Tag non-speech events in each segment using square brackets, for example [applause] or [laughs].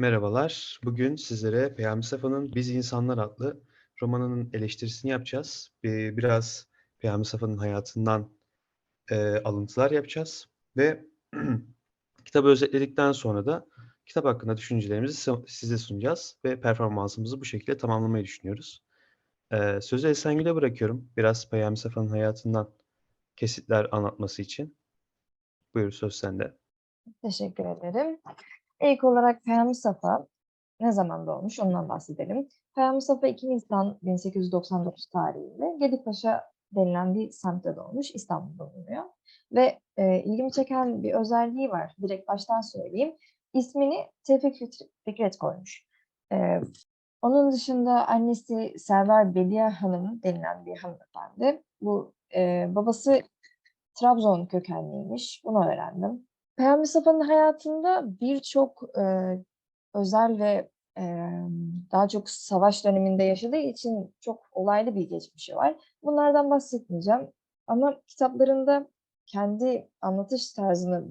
Merhabalar. Bugün sizlere Peyami Safa'nın Biz İnsanlar adlı romanının eleştirisini yapacağız. Biraz Peyami Safa'nın hayatından, eee, alıntılar yapacağız ve [clears throat] kitabı özetledikten sonra da kitap hakkında düşüncelerimizi size sunacağız ve performansımızı bu şekilde tamamlamayı düşünüyoruz. Eee, sözü Esengül'e bırakıyorum. Biraz Peyami Safa'nın hayatından kesitler anlatması için. Buyur, söz sende. Teşekkür ederim. İlk olarak Peyami Safa ne zaman doğmuş ondan bahsedelim. Peyami Safa 2 Nisan 1899 tarihinde Gedikpaşa denilen bir semtte doğmuş. İstanbul'da bulunuyor. Ve e, ilgimi çeken bir özelliği var. Direkt baştan söyleyeyim. İsmini Tevfik Fikret koymuş. E, onun dışında annesi Server Bediye Hanım denilen bir hanımefendi. Bu e, babası Trabzon kökenliymiş. Bunu öğrendim. Peyami Safa'nın hayatında birçok eee, özel ve eee, daha çok savaş döneminde yaşadığı için çok olaylı bir geçmişi var. Bunlardan bahsetmeyeceğim. Ama kitaplarında kendi anlatış tarzını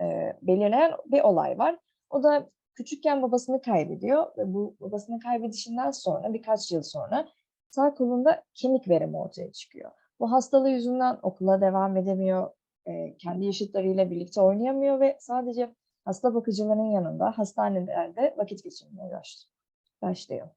eee, belirleyen bir olay var. O da küçükken babasını kaybediyor ve bu babasını kaybedişinden sonra birkaç yıl sonra sağ kolunda kemik verimi ortaya çıkıyor. Bu hastalığı yüzünden okula devam edemiyor, eee, kendi yaşıtlarıyla birlikte oynayamıyor ve sadece hasta bakıcıların yanında hastanelerde vakit geçirmeye baş- başlıyor.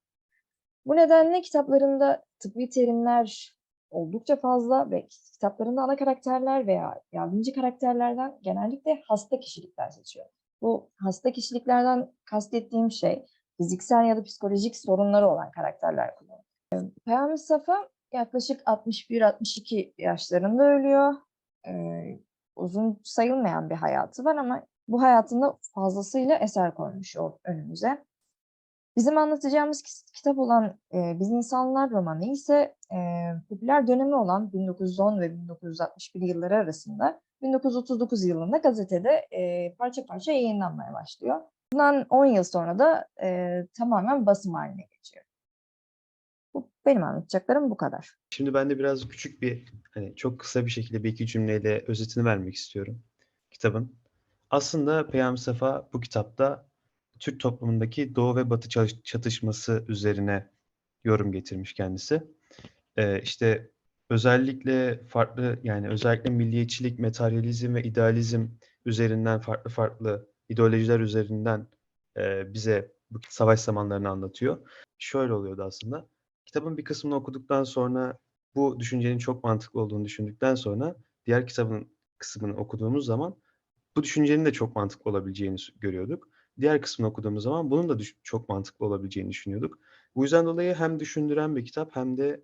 Bu nedenle kitaplarında tıbbi terimler oldukça fazla ve kitaplarında ana karakterler veya yardımcı karakterlerden genellikle hasta kişilikler seçiyor. Bu hasta kişiliklerden kastettiğim şey fiziksel ya da psikolojik sorunları olan karakterler kullanıyor. Peyami Safa yaklaşık 61-62 yaşlarında ölüyor. Eee, uzun sayılmayan bir hayatı var ama bu hayatında fazlasıyla eser koymuş o önümüze. Bizim anlatacağımız kitap olan eee, Biz İnsanlar romanı ise eee, popüler dönemi olan 1910 ve 1961 yılları arasında 1939 yılında gazetede eee, parça parça yayınlanmaya başlıyor. Bundan 10 yıl sonra da eee, tamamen basım haline geçiyor. Bu benim anlatacaklarım bu kadar. Şimdi ben de biraz küçük bir, hani çok kısa bir şekilde bir iki cümleyle özetini vermek istiyorum kitabın. Aslında Peyami Safa bu kitapta Türk toplumundaki Doğu ve Batı çatışması üzerine yorum getirmiş kendisi. Ee, işte özellikle farklı yani özellikle milliyetçilik, materyalizm ve idealizm üzerinden farklı farklı ideolojiler üzerinden e, bize bu savaş zamanlarını anlatıyor. Şöyle oluyordu aslında. Kitabın bir kısmını okuduktan sonra bu düşüncenin çok mantıklı olduğunu düşündükten sonra diğer kitabın kısmını okuduğumuz zaman bu düşüncenin de çok mantıklı olabileceğini görüyorduk. Diğer kısmını okuduğumuz zaman bunun da çok mantıklı olabileceğini düşünüyorduk. Bu yüzden dolayı hem düşündüren bir kitap hem de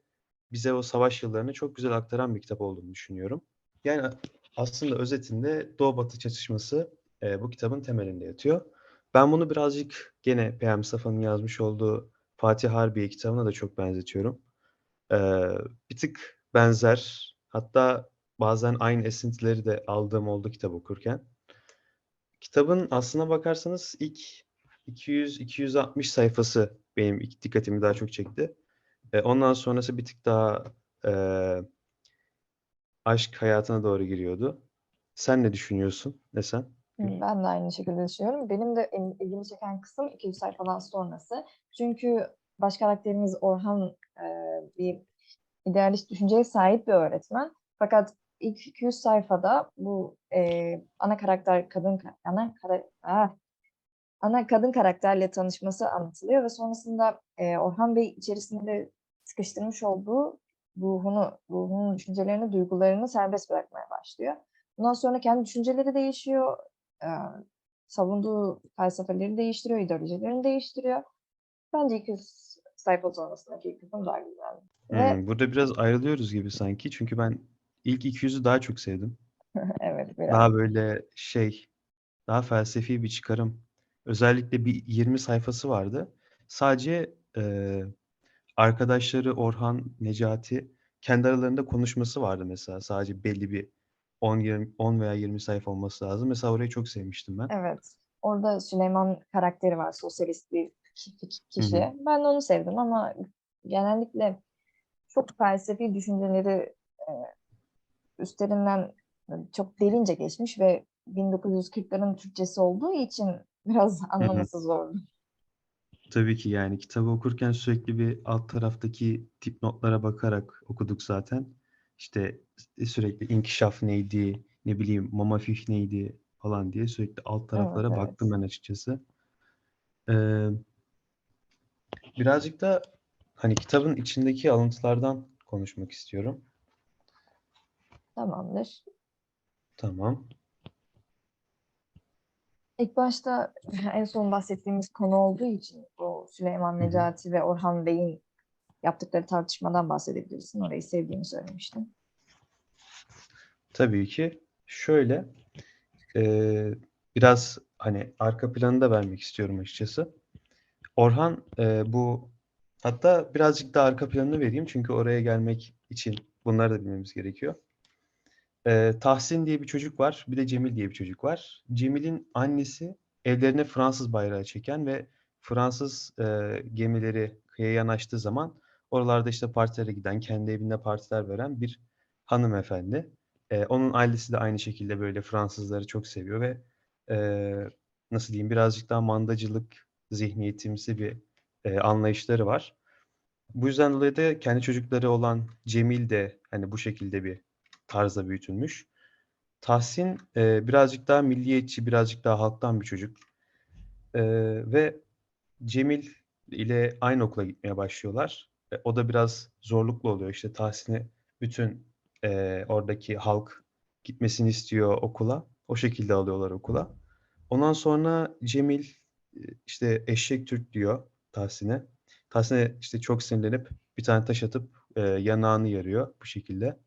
bize o savaş yıllarını çok güzel aktaran bir kitap olduğunu düşünüyorum. Yani aslında özetinde Doğu Batı çatışması e, bu kitabın temelinde yatıyor. Ben bunu birazcık gene Peyami Safa'nın yazmış olduğu Fatih Harbiye kitabına da çok benzetiyorum. Ee, bir tık benzer. Hatta bazen aynı esintileri de aldığım oldu kitap okurken. Kitabın aslına bakarsanız ilk 200-260 sayfası benim dikkatimi daha çok çekti. Ee, ondan sonrası bir tık daha eee, aşk hayatına doğru giriyordu. Sen ne düşünüyorsun? Ne sen? Hı, Ben de aynı şekilde düşünüyorum. Benim de ilgimi çeken kısım 200 sayfadan sonrası. Çünkü baş karakterimiz Orhan e, bir idealist düşünceye sahip bir öğretmen. Fakat ilk 200 sayfada bu e, ana karakter kadın ka- ana kara, ana kadın karakterle tanışması anlatılıyor ve sonrasında e, Orhan Bey içerisinde sıkıştırmış olduğu ruhunu, ruhunun düşüncelerini, duygularını serbest bırakmaya başlıyor. Bundan sonra kendi düşünceleri değişiyor, e, savunduğu felsefeleri değiştiriyor, ideolojilerini değiştiriyor. Bence 200 sayfa sonrasındaki kısım daha güzel. Ve Hmm, burada biraz ayrılıyoruz gibi sanki. Çünkü ben ilk 200'ü daha çok sevdim. [laughs] evet biraz. Daha böyle şey, daha felsefi bir çıkarım. Özellikle bir 20 sayfası vardı. Sadece eee, arkadaşları Orhan, Necati kendi aralarında konuşması vardı mesela. Sadece belli bir 10, 20, 10 veya 20 sayfa olması lazım. Mesela orayı çok sevmiştim ben. Evet. Orada Süleyman karakteri var. Sosyalist bir ki- ki- Hı hı. kişi. Ben de onu sevdim ama genellikle çok felsefi düşünceleri e, üstlerinden çok derince geçmiş ve 1940'ların Türkçesi olduğu için biraz anlaması zordu. Tabii ki yani kitabı okurken sürekli bir alt taraftaki dipnotlara bakarak okuduk zaten. İşte sürekli inkişaf neydi, ne bileyim Mama Füch neydi falan diye sürekli alt taraflara evet. baktım ben açıkçası. Ee, birazcık da hani kitabın içindeki alıntılardan konuşmak istiyorum. Tamamdır. Tamam. İlk başta [laughs] en son bahsettiğimiz konu olduğu için bu Süleyman. Necati ve Orhan Bey'in yaptıkları tartışmadan bahsedebilirsin. Orayı sevdiğini söylemiştim. Tabii ki. Şöyle, eee, biraz hani arka planı da vermek istiyorum açıkçası. Orhan eee, bu hatta birazcık da arka planını vereyim çünkü oraya gelmek için bunları da bilmemiz gerekiyor. Eee, Tahsin diye bir çocuk var, bir de Cemil diye bir çocuk var. Cemil'in annesi evlerine Fransız bayrağı çeken ve Fransız eee, gemileri kıyıya yanaştığı zaman oralarda işte partilere giden, kendi evinde partiler veren bir hanımefendi. Eee, onun ailesi de aynı şekilde böyle Fransızları çok seviyor ve eee, nasıl diyeyim birazcık daha mandacılık zihniyetimsi bir eee, anlayışları var. Bu yüzden dolayı da kendi çocukları olan Cemil de hani bu şekilde bir tarzda büyütülmüş. Tahsin eee, birazcık daha milliyetçi, birazcık daha halktan bir çocuk. Eee, ve Cemil ile aynı okula gitmeye başlıyorlar. E, o da biraz zorluklu oluyor. İşte Tahsin'i bütün eee, oradaki halk gitmesini istiyor okula. O şekilde alıyorlar okula. Ondan sonra Cemil e, işte eşek Türk diyor Tahsin'e. Tahsin'e işte çok sinirlenip bir tane taş atıp e, yanağını yarıyor bu şekilde.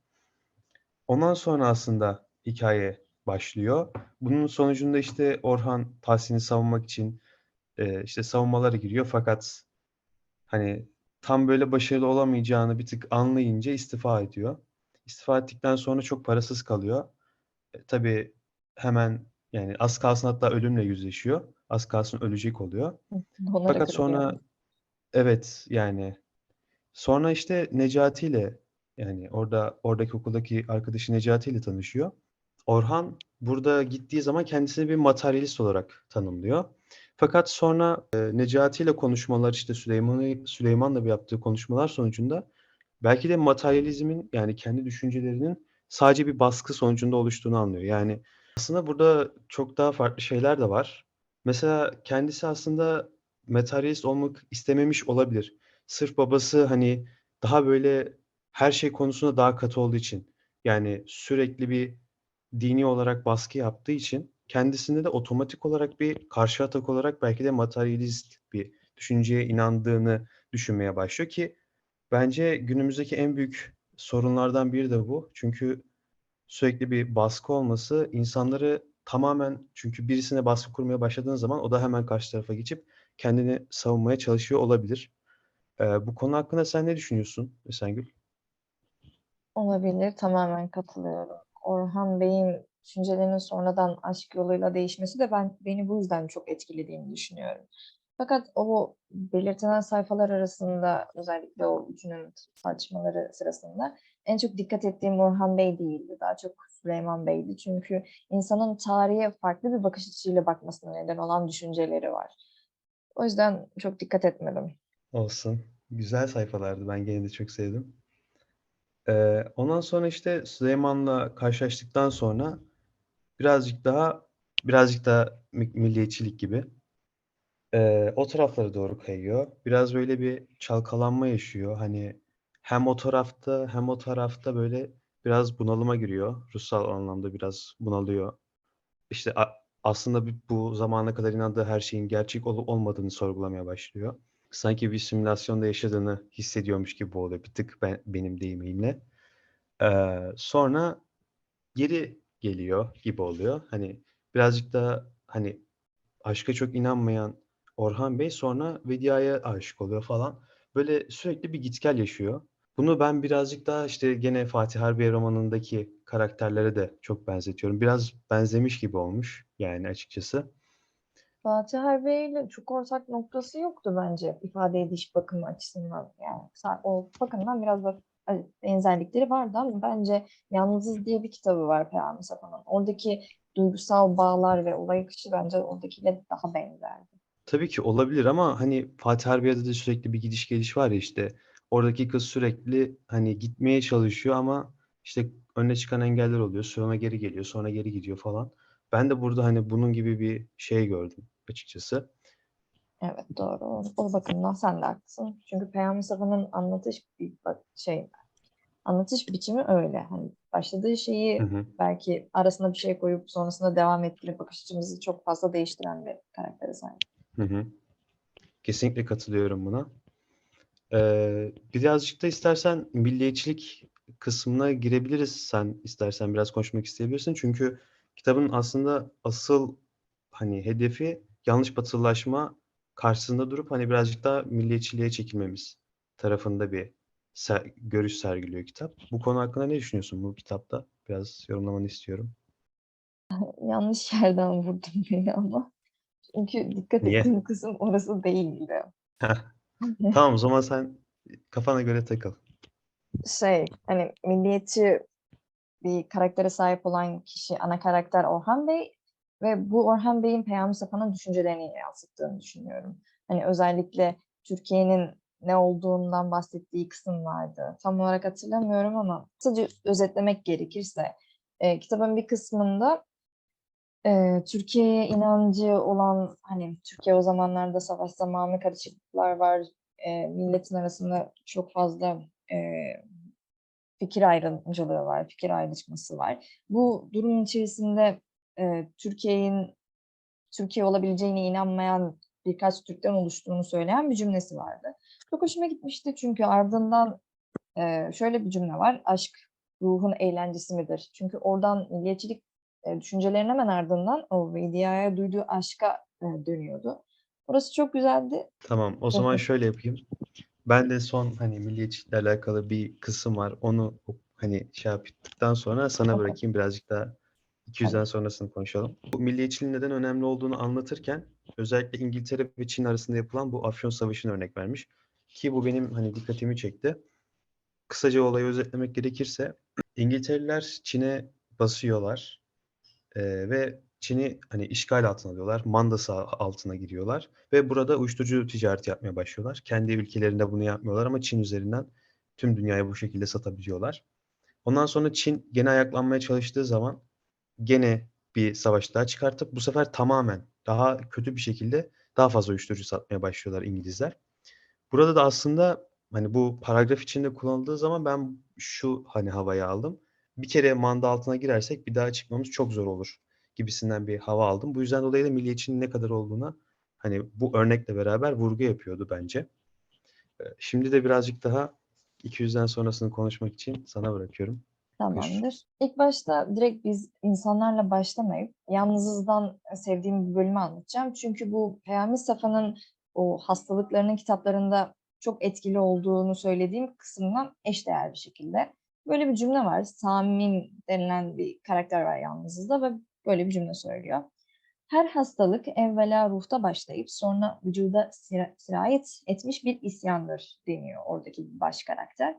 Ondan sonra aslında hikaye başlıyor. Bunun sonucunda işte Orhan Tahsin'i savunmak için e, işte savunmalara giriyor fakat hani tam böyle başarılı olamayacağını bir tık anlayınca istifa ediyor. İstifa ettikten sonra çok parasız kalıyor. E, tabii hemen yani az kalsın hatta ölümle yüzleşiyor. Az kalsın ölecek oluyor. Onlara Fakat sonra yani. evet yani sonra işte Necati ile yani orada oradaki okuldaki arkadaşı Necati ile tanışıyor. Orhan burada gittiği zaman kendisini bir materyalist olarak tanımlıyor. Fakat sonra e, Necati ile konuşmalar işte Süleyman'ı Süleyman'la bir yaptığı konuşmalar sonucunda belki de materyalizmin yani kendi düşüncelerinin sadece bir baskı sonucunda oluştuğunu anlıyor. Yani aslında burada çok daha farklı şeyler de var. Mesela kendisi aslında materyalist olmak istememiş olabilir. Sırf babası hani daha böyle her şey konusunda daha katı olduğu için yani sürekli bir dini olarak baskı yaptığı için kendisinde de otomatik olarak bir karşı atak olarak belki de materyalist bir düşünceye inandığını düşünmeye başlıyor ki bence günümüzdeki en büyük sorunlardan biri de bu. Çünkü sürekli bir baskı olması insanları tamamen çünkü birisine baskı kurmaya başladığın zaman o da hemen karşı tarafa geçip kendini savunmaya çalışıyor olabilir. Ee, bu konu hakkında sen ne düşünüyorsun Esengül? Olabilir. Tamamen katılıyorum. Orhan Bey'in düşüncelerinin sonradan aşk yoluyla değişmesi de ben beni bu yüzden çok etkilediğini düşünüyorum. Fakat o belirtilen sayfalar arasında özellikle o üçünün tartışmaları sırasında en çok dikkat ettiğim Orhan Bey değildi. Daha çok Süleyman Bey'di. Çünkü insanın tarihe farklı bir bakış açısıyla bakmasına neden olan düşünceleri var. O yüzden çok dikkat etmedim. Olsun. Güzel sayfalardı. Ben gene de çok sevdim. Ee, ondan sonra işte Süleyman'la karşılaştıktan sonra birazcık daha birazcık daha mi- milliyetçilik gibi ee, o taraflara doğru kayıyor. Biraz böyle bir çalkalanma yaşıyor. Hani hem o tarafta hem o tarafta böyle biraz bunalıma giriyor. Ruhsal anlamda biraz bunalıyor. İşte a- aslında bu zamana kadar inandığı her şeyin gerçek olup olmadığını sorgulamaya başlıyor. Sanki bir simülasyonda yaşadığını hissediyormuş gibi oluyor. Bir tık ben, benim deyimimle. Ee, sonra geri geliyor gibi oluyor. Hani birazcık da hani aşka çok inanmayan Orhan Bey sonra Vedia'ya aşık oluyor falan. Böyle sürekli bir git gel yaşıyor. Bunu ben birazcık daha işte gene Fatih Harbiye romanındaki karakterlere de çok benzetiyorum. Biraz benzemiş gibi olmuş yani açıkçası. Fatih Harbiye ile çok ortak noktası yoktu bence ifade ediş bakımı açısından. Yani o bakımdan biraz da evet, benzerlikleri vardı ama bence Yalnızız diye bir kitabı var Peyami Safa'nın. Oradaki duygusal bağlar ve olay akışı bence oradakiyle daha benzerdi. Tabii ki olabilir ama hani Fatih Harbiye'de de sürekli bir gidiş geliş var ya işte. Oradaki kız sürekli hani gitmeye çalışıyor ama işte önüne çıkan engeller oluyor. Sonra geri geliyor, sonra geri gidiyor falan. Ben de burada hani bunun gibi bir şey gördüm açıkçası. Evet doğru. O, o bakımdan sen de haklısın. Çünkü Peyami Mustafa'nın anlatış bir bak- şey anlatış biçimi öyle. Hani başladığı şeyi Hı hı. belki arasına bir şey koyup sonrasında devam ettirip bakış açımızı çok fazla değiştiren bir karaktere sahip. Hı hı. Kesinlikle katılıyorum buna. Ee, birazcık da istersen milliyetçilik kısmına girebiliriz. Sen istersen biraz konuşmak isteyebilirsin. Çünkü kitabın aslında asıl hani hedefi yanlış batılılaşma karşısında durup hani birazcık daha milliyetçiliğe çekilmemiz tarafında bir ser- görüş sergiliyor kitap. Bu konu hakkında ne düşünüyorsun bu kitapta? Biraz yorumlamanı istiyorum. [laughs] Yanlış yerden vurdun beni ama. Çünkü dikkat Niye? ettiğim kısım orası değildi. [laughs] Tamam o zaman sen kafana göre takıl. Şey hani milliyetçi bir karaktere sahip olan kişi ana karakter Orhan Bey ve bu Orhan Bey'in Peyami Mustafa'nın düşüncelerini yansıttığını düşünüyorum. Hani özellikle Türkiye'nin ne olduğundan bahsettiği kısım vardı. Tam olarak hatırlamıyorum ama kısaca özetlemek gerekirse e, kitabın bir kısmında e, Türkiye'ye inancı olan hani Türkiye o zamanlarda savaş zamanı karışıklıklar var. E, milletin arasında çok fazla e, fikir ayrımcılığı var, fikir ayrışması var. Bu durumun içerisinde e, Türkiye'nin Türkiye olabileceğine inanmayan birkaç Türk'ten oluştuğunu söyleyen bir cümlesi vardı. Çok hoşuma gitmişti çünkü ardından e, şöyle bir cümle var. Aşk ruhun eğlencesi midir? Çünkü oradan milliyetçilik e, düşüncelerinin hemen ardından o Vedia'ya duyduğu aşka e, dönüyordu. Orası çok güzeldi. Tamam, o zaman şöyle yapayım. Ben de son hani milliyetçilikle alakalı bir kısım var. Onu hani şey yaptıktan sonra sana bırakayım birazcık daha 200'den sonrasını konuşalım. Bu milliyetçiliğin neden önemli olduğunu anlatırken özellikle İngiltere ve Çin arasında yapılan bu Afyon Savaşı'nı örnek vermiş. Ki bu benim hani dikkatimi çekti. Kısaca olayı özetlemek gerekirse İngiltereliler Çin'e basıyorlar Ee, ve Çin'i hani işgal altına alıyorlar. Mandası altına giriyorlar ve burada uyuşturucu ticareti yapmaya başlıyorlar. Kendi ülkelerinde bunu yapmıyorlar ama Çin üzerinden tüm dünyaya bu şekilde satabiliyorlar. Ondan sonra Çin gene ayaklanmaya çalıştığı zaman gene bir savaş daha çıkartıp bu sefer tamamen daha kötü bir şekilde daha fazla uyuşturucu satmaya başlıyorlar İngilizler. Burada da aslında hani bu paragraf içinde kullanıldığı zaman ben şu hani havayı aldım. Bir kere manda altına girersek bir daha çıkmamız çok zor olur gibisinden bir hava aldım. Bu yüzden dolayı da milliyetçinin ne kadar olduğuna hani bu örnekle beraber vurgu yapıyordu bence. Ee, Şimdi de birazcık daha 200'den sonrasını konuşmak için sana bırakıyorum. Tamamdır. İlk başta direkt biz insanlarla başlamayıp yalnızızdan sevdiğim bir bölümü anlatacağım. Çünkü bu Peyami Safa'nın o hastalıklarının kitaplarında çok etkili olduğunu söylediğim kısımdan eşdeğer bir şekilde. Böyle bir cümle var. Samim denilen bir karakter var Yalnızız'da ve böyle bir cümle söylüyor. Her hastalık evvela ruhta başlayıp sonra vücuda sira- sirayet etmiş bir isyandır deniyor oradaki baş karakter.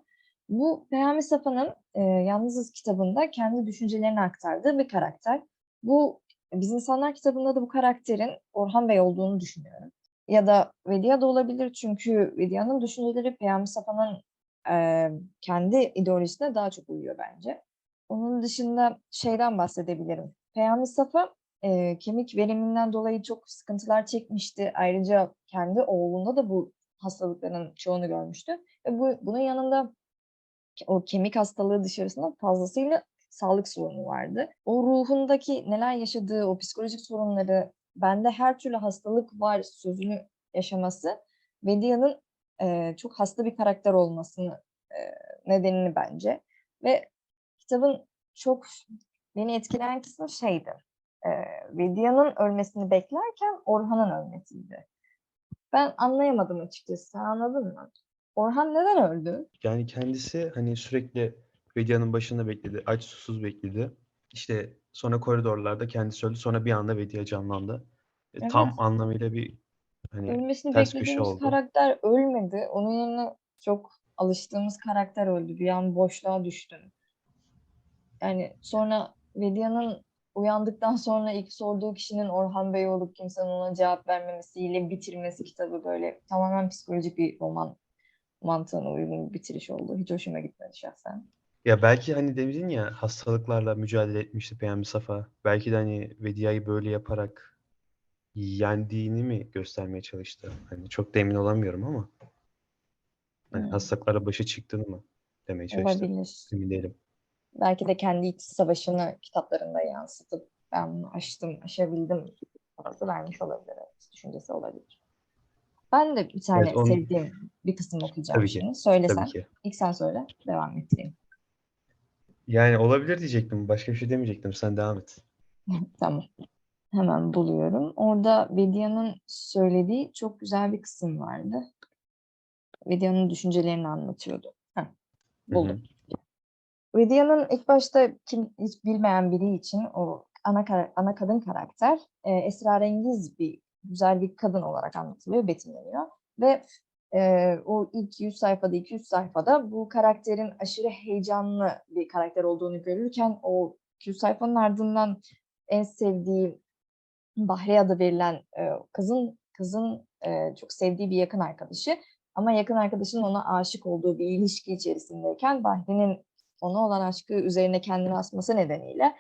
Bu Peyami Safa'nın e, Yalnızız kitabında kendi düşüncelerini aktardığı bir karakter. Bu Biz İnsanlar kitabında da bu karakterin Orhan Bey olduğunu düşünüyorum. Ya da Vedia da olabilir çünkü Vedia'nın düşünceleri Peyami Safa'nın kendi ideolojisine daha çok uyuyor bence. Onun dışında şeyden bahsedebilirim. Peyami Safa e, kemik veriminden dolayı çok sıkıntılar çekmişti. Ayrıca kendi oğlunda da bu hastalıkların çoğunu görmüştü. Ve bu, bunun yanında o kemik hastalığı dışarısında fazlasıyla sağlık sorunu vardı. O ruhundaki neler yaşadığı, o psikolojik sorunları, bende her türlü hastalık var sözünü yaşaması, Vedia'nın e, çok hasta bir karakter olmasını e, nedenini bence. Ve kitabın çok beni etkileyen kısmı şeydi. E, Vedia'nın ölmesini beklerken Orhan'ın ölmesiydi. Ben anlayamadım açıkçası. Sen anladın mı? Orhan neden öldü? Yani kendisi hani sürekli Vedia'nın başında bekledi. Aç susuz bekledi. İşte sonra koridorlarda kendisi öldü. Sonra bir anda Vedia canlandı. E, Tam Evet. anlamıyla bir hani Ölmesini ters köşe beklediğimiz oldu. karakter ölmedi. Onun yerine çok alıştığımız karakter öldü. Bir an boşluğa düştü. Yani sonra Vedia'nın uyandıktan sonra ilk sorduğu kişinin Orhan Bey olup kimsenin ona cevap vermemesiyle bitirmesi kitabı böyle tamamen psikolojik bir roman mantığına uygun bir bitiriş oldu. Hiç hoşuma gitmedi şahsen. Ya belki hani dedin ya hastalıklarla mücadele etmişti Peyami Safa. Belki de hani Vedia'yı böyle yaparak yendiğini mi göstermeye çalıştı? Hani çok da emin olamıyorum ama. Hani Hmm. hastalıklara başa çıktığını mı demeye çalıştı? Olabilir. Emin değilim. Belki de kendi iç savaşını kitaplarında yansıtıp ben bunu aştım, aşabildim havası vermiş olabilir. Düşüncesi olabilir. Ben de bir tane Evet, onu- sevdiğim bir kısım okuyacağım Tabii ki. Söylesen. Tabii ki. İlk sen söyle. Devam ettireyim. Yani olabilir diyecektim. Başka bir şey demeyecektim. Sen devam et. [laughs] Tamam. Hemen buluyorum. Orada Vedia'nın söylediği çok güzel bir kısım vardı. Vedia'nın düşüncelerini anlatıyordu. Heh, buldum. Vedia'nın ilk başta kim hiç bilmeyen biri için o ana ana kadın karakter e, esrarengiz bir güzel bir kadın olarak anlatılıyor, betimleniyor ve e, o ilk 100 sayfada 200 sayfada bu karakterin aşırı heyecanlı bir karakter olduğunu görürken o 200 sayfanın ardından en sevdiği Bahri adı verilen e, kızın kızın e, çok sevdiği bir yakın arkadaşı ama yakın arkadaşının ona aşık olduğu bir ilişki içerisindeyken Bahri'nin ona olan aşkı üzerine kendini asması nedeniyle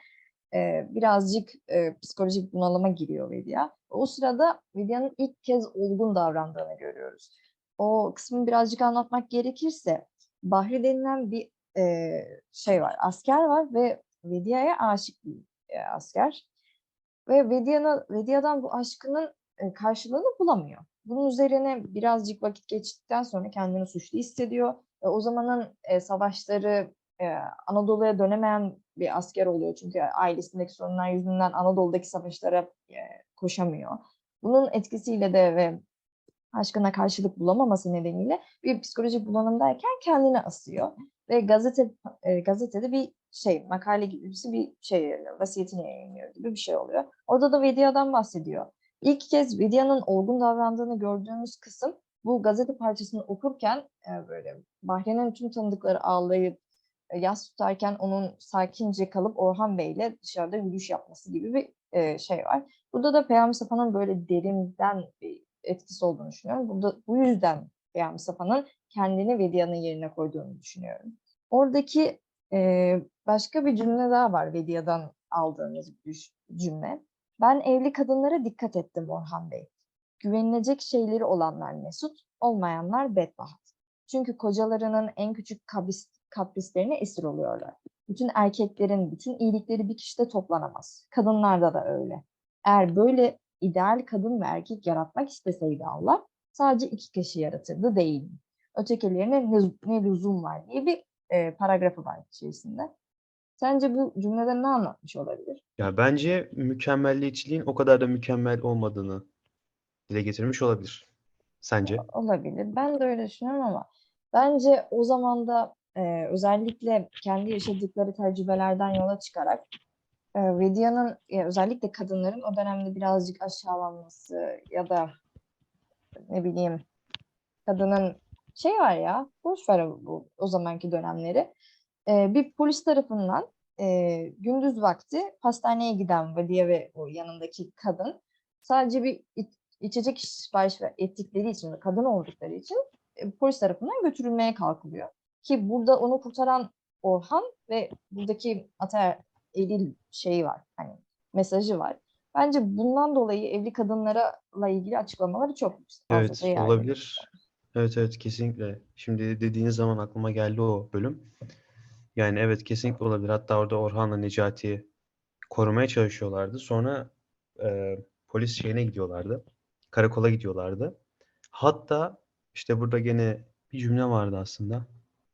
e, birazcık e, psikolojik bunalıma giriyor Vedia. O sırada Vedia'nın ilk kez olgun davrandığını görüyoruz. O kısmını birazcık anlatmak gerekirse Bahri denilen bir e, şey var, asker var ve Vedia'ya aşık bir e, asker. Ve Vedia'na, Vedia'dan bu aşkının e, karşılığını bulamıyor. Bunun üzerine birazcık vakit geçtikten sonra kendini suçlu hissediyor. Ve o zamanın e, savaşları e, Anadolu'ya dönemeyen bir asker oluyor. Çünkü ailesindeki sorunlar yüzünden Anadolu'daki savaşlara e, koşamıyor. Bunun etkisiyle de ve aşkına karşılık bulamaması nedeniyle bir psikolojik bulanımdayken kendini asıyor. Ve gazete e, gazetede bir şey makale gibisi bir şey vasiyetini yayınlıyor gibi bir şey oluyor. Orada da Vedia'dan bahsediyor. İlk kez Vedia'nın olgun davrandığını gördüğümüz kısım bu gazete parçasını okurken e, böyle Bahri'nin tüm tanıdıkları ağlayıp e, yas tutarken onun sakince kalıp Orhan Bey'le dışarıda yürüyüş yapması gibi bir e, şey var. Burada da Peyami Safa'nın böyle derinden bir etkisi olduğunu düşünüyorum. Burada bu yüzden Peyami Safa'nın kendini Vedia'nın yerine koyduğunu düşünüyorum. Oradaki e, başka bir cümle daha var Vedia'dan aldığımız bir cümle. Ben evli kadınlara dikkat ettim Orhan Bey. Güvenilecek şeyleri olanlar mesut, olmayanlar bedbaht. Çünkü kocalarının en küçük kabis, kaprislerine esir oluyorlar. Bütün erkeklerin bütün iyilikleri bir kişide toplanamaz. Kadınlarda da öyle. Eğer böyle ideal kadın ve erkek yaratmak isteseydi Allah sadece iki kişi yaratırdı değil? Ötekilerine ne, ne lüzum var diye bir e, paragrafı var içerisinde. Sence bu cümlede ne anlatmış olabilir? Ya bence mükemmelliyetçiliğin o kadar da mükemmel olmadığını dile getirmiş olabilir. Sence? Olabilir. Ben de öyle düşünüyorum ama bence o zaman da e, özellikle kendi yaşadıkları tecrübelerden yola çıkarak e, Vedia'nın e, özellikle kadınların o dönemde birazcık aşağılanması ya da ne bileyim kadının şey var ya boş ver bu o zamanki dönemleri. E, bir polis tarafından e, gündüz vakti hastaneye giden Vedia ve o yanındaki kadın sadece bir iç- içecek sipariş ettikleri için kadın oldukları için e, polis tarafından götürülmeye kalkılıyor. Ki burada onu kurtaran Orhan ve buradaki ata eril şeyi var. Hani mesajı var. Bence bundan dolayı evli kadınlarla ilgili açıklamaları çok fazla Evet, olabilir. Evet, evet, kesinlikle. Şimdi dediğiniz zaman aklıma geldi o bölüm. Yani evet, kesinlikle olabilir. Hatta orada Orhan'la Necati'yi korumaya çalışıyorlardı. Sonra e, polis şeyine gidiyorlardı. Karakola gidiyorlardı. Hatta işte burada gene bir cümle vardı aslında.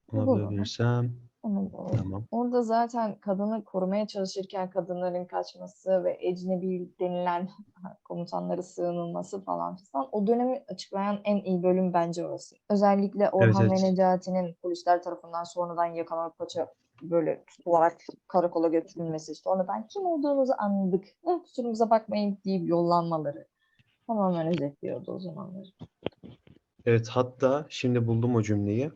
Ona Bu bulabilirsem. Onu Tamam. Orada zaten kadını korumaya çalışırken kadınların kaçması ve ecnebi denilen [laughs] komutanları sığınılması falan filan o dönemi açıklayan en iyi bölüm bence orası. Özellikle Orhan evet. ve Necati'nin polisler tarafından sonradan yakalanıp paça böyle tutularak karakola götürülmesi, sonradan kim olduğumuzu anladık, eh, kusurumuza bakmayın deyip yollanmaları tamamen özetliyordu o zamanları. Evet, hatta şimdi buldum o cümleyi.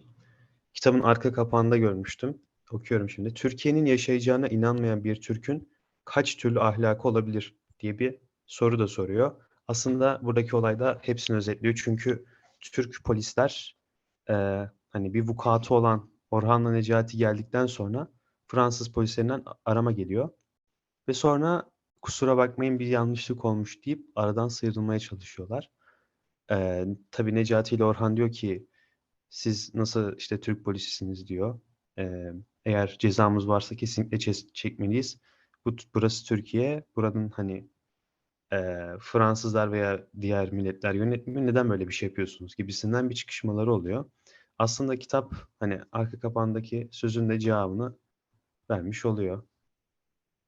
Kitabın arka kapağında görmüştüm. Okuyorum şimdi. Türkiye'nin yaşayacağına inanmayan bir Türk'ün kaç türlü ahlakı olabilir diye bir soru da soruyor. Aslında buradaki olay da hepsini özetliyor. Çünkü Türk polisler e, hani bir vukuatı olan Orhan'la Necati geldikten sonra Fransız polislerinden arama geliyor. Ve sonra kusura bakmayın bir yanlışlık olmuş deyip aradan sıyrılmaya çalışıyorlar. Ee, tabii Necati ile Orhan diyor ki siz nasıl işte Türk polisisiniz diyor. Ee, eğer cezamız varsa kesinlikle çekmeliyiz. Bu, burası Türkiye. Buranın hani e, Fransızlar veya diğer milletler yönetimi neden böyle bir şey yapıyorsunuz gibisinden bir çıkışmaları oluyor. Aslında kitap hani arka kapağındaki sözün de cevabını vermiş oluyor.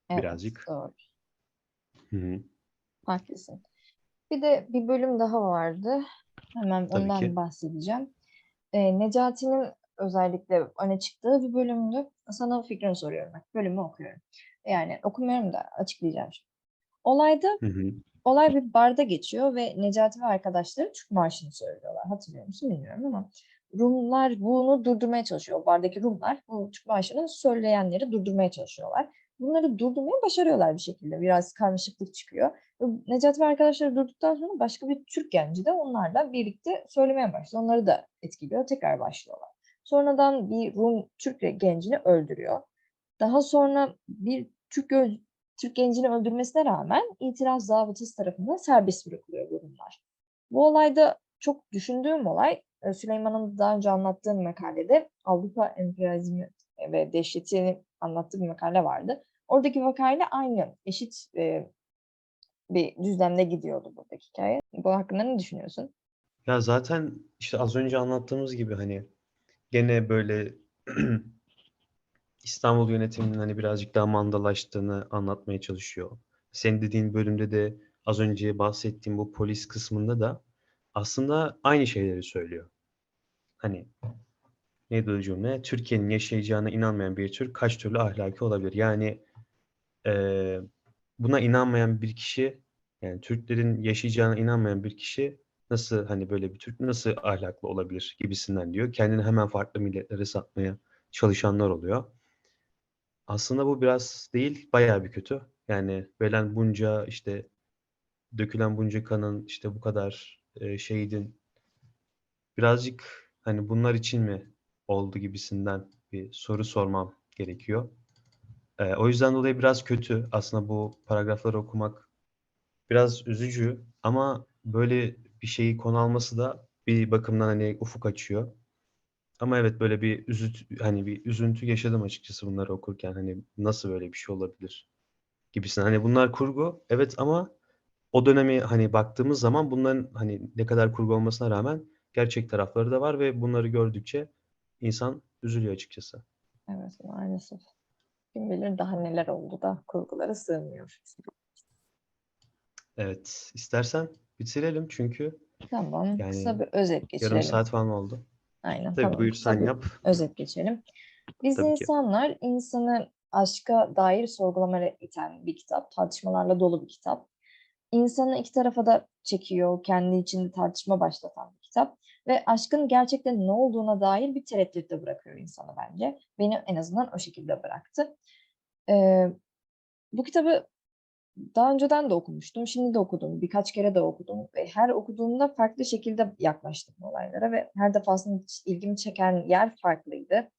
Evet, Birazcık. doğru. Hı hı. Haklısın. Bir de bir bölüm daha vardı. Hemen Tabii ondan ki. bahsedeceğim. Ee, Necati'nin özellikle öne çıktığı bir bölümdü. Sana fikrini soruyorum. Bak, bölümü okuyorum. Yani okumuyorum da açıklayacağım şimdi. Olayda Hı hı. olay bir barda geçiyor ve Necati ve arkadaşları Türk Marşı'nı söylüyorlar. Hatırlıyor musun bilmiyorum ama Rumlar bunu durdurmaya çalışıyor. O bardaki Rumlar bu Türk Marşı'nı söyleyenleri durdurmaya çalışıyorlar. Bunları durdurmayı başarıyorlar bir şekilde. Biraz karmaşıklık çıkıyor. Ve Necati ve arkadaşları durduktan sonra başka bir Türk genci de onlarla birlikte söylemeye başlıyor. Onları da etkiliyor. Tekrar başlıyorlar. Sonradan bir Rum Türk gencini öldürüyor. Daha sonra bir Türk Türk gencini öldürmesine rağmen itiraz zabıtası tarafından serbest bırakılıyor bu. Bu olayda çok düşündüğüm olay e, Süleyman'ın daha önce anlattığı bir makalede Avrupa emperyalizmi ve dehşetini anlattığı bir makale vardı. Oradaki vakayla aynı eşit e, bir düzlemde gidiyordu buradaki hikaye. Bu hakkında ne düşünüyorsun? Ya zaten işte az önce anlattığımız gibi hani gene böyle [clears throat] İstanbul yönetiminin hani birazcık daha mandalaştığını anlatmaya çalışıyor. Senin dediğin bölümde de az önce bahsettiğim bu polis kısmında da aslında aynı şeyleri söylüyor. Hani neydi o cümle? Türkiye'nin yaşayacağına inanmayan bir Türk kaç türlü ahlaki olabilir? Yani eee, buna inanmayan bir kişi yani Türklerin yaşayacağına inanmayan bir kişi nasıl hani böyle bir Türk nasıl ahlaklı olabilir gibisinden diyor. Kendini hemen farklı milletlere satmaya çalışanlar oluyor. Aslında bu biraz değil, bayağı bir kötü. Yani verilen bunca işte dökülen bunca kanın işte bu kadar e, şehidin birazcık hani bunlar için mi oldu gibisinden bir soru sormam gerekiyor. E, o yüzden dolayı biraz kötü aslında bu paragrafları okumak biraz üzücü ama böyle bir şeyi konu alması da bir bakımdan hani ufuk açıyor. Ama evet böyle bir üzüntü hani bir üzüntü yaşadım açıkçası bunları okurken hani nasıl böyle bir şey olabilir gibisinden. Hani bunlar kurgu evet ama o dönemi hani baktığımız zaman bunların hani ne kadar kurgu olmasına rağmen gerçek tarafları da var ve bunları gördükçe insan üzülüyor açıkçası. Evet maalesef. Kim bilir daha neler oldu da kurgulara sığmıyor. Evet istersen bitirelim çünkü Tamam. Yani Kısa bir özet geçirelim. yarım saat falan oldu. Aynen Tabii tamam. buyur Kısa sen bir yap. özet geçelim. Biz Tabii ki. insanlar insanı aşka dair sorgulamaya iten bir kitap. Tartışmalarla dolu bir kitap. İnsanı iki tarafa da çekiyor. Kendi içinde tartışma başlatan kitap. Ve aşkın gerçekten ne olduğuna dair bir tereddütte bırakıyor insanı bence. Beni en azından o şekilde bıraktı. Ee, bu kitabı daha önceden de okumuştum. Şimdi de okudum. Birkaç kere de okudum. Ve her okuduğumda farklı şekilde yaklaştım olaylara ve her defasında ilgimi çeken yer farklıydı.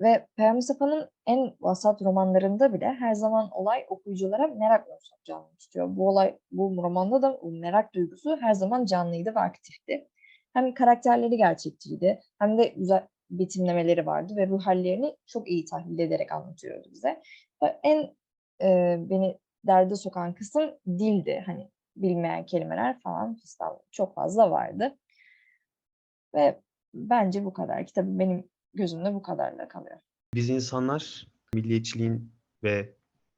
Ve Peyami Safa'nın en vasat romanlarında bile her zaman olay okuyuculara merak duygusu canlı tutuyor. Bu olay, bu romanda da o merak duygusu her zaman canlıydı ve aktifti. Hem karakterleri gerçekçiydi hem de güzel betimlemeleri vardı ve ruh hallerini çok iyi tahlil ederek anlatıyordu bize. En e, beni derde sokan kısım dildi. Hani bilmeyen kelimeler falan fistan çok fazla vardı. Ve bence bu kadar. Kitabı benim gözümde bu kadarla kalıyor. Biz insanlar milliyetçiliğin ve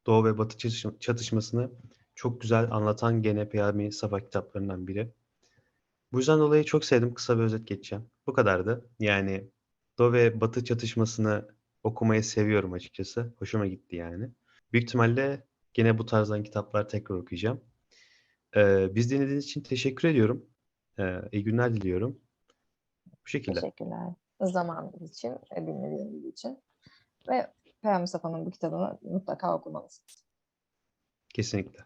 Doğu ve Batı çatışma- çatışmasını çok güzel anlatan gene Peyami Safa kitaplarından biri. Bu yüzden dolayı çok sevdim. Kısa bir özet geçeceğim. Bu kadardı. Yani Doğu ve Batı çatışmasını okumayı seviyorum açıkçası. Hoşuma gitti yani. Büyük ihtimalle gene bu tarzdan kitaplar tekrar okuyacağım. Ee, biz dinlediğiniz için teşekkür ediyorum. Ee, iyi günler diliyorum. Bu şekilde. Teşekkürler. Zamanınız için ve dinlediğiniz için. Ve Peyami Safa'nın bu kitabını mutlaka okumalısınız. Kesinlikle.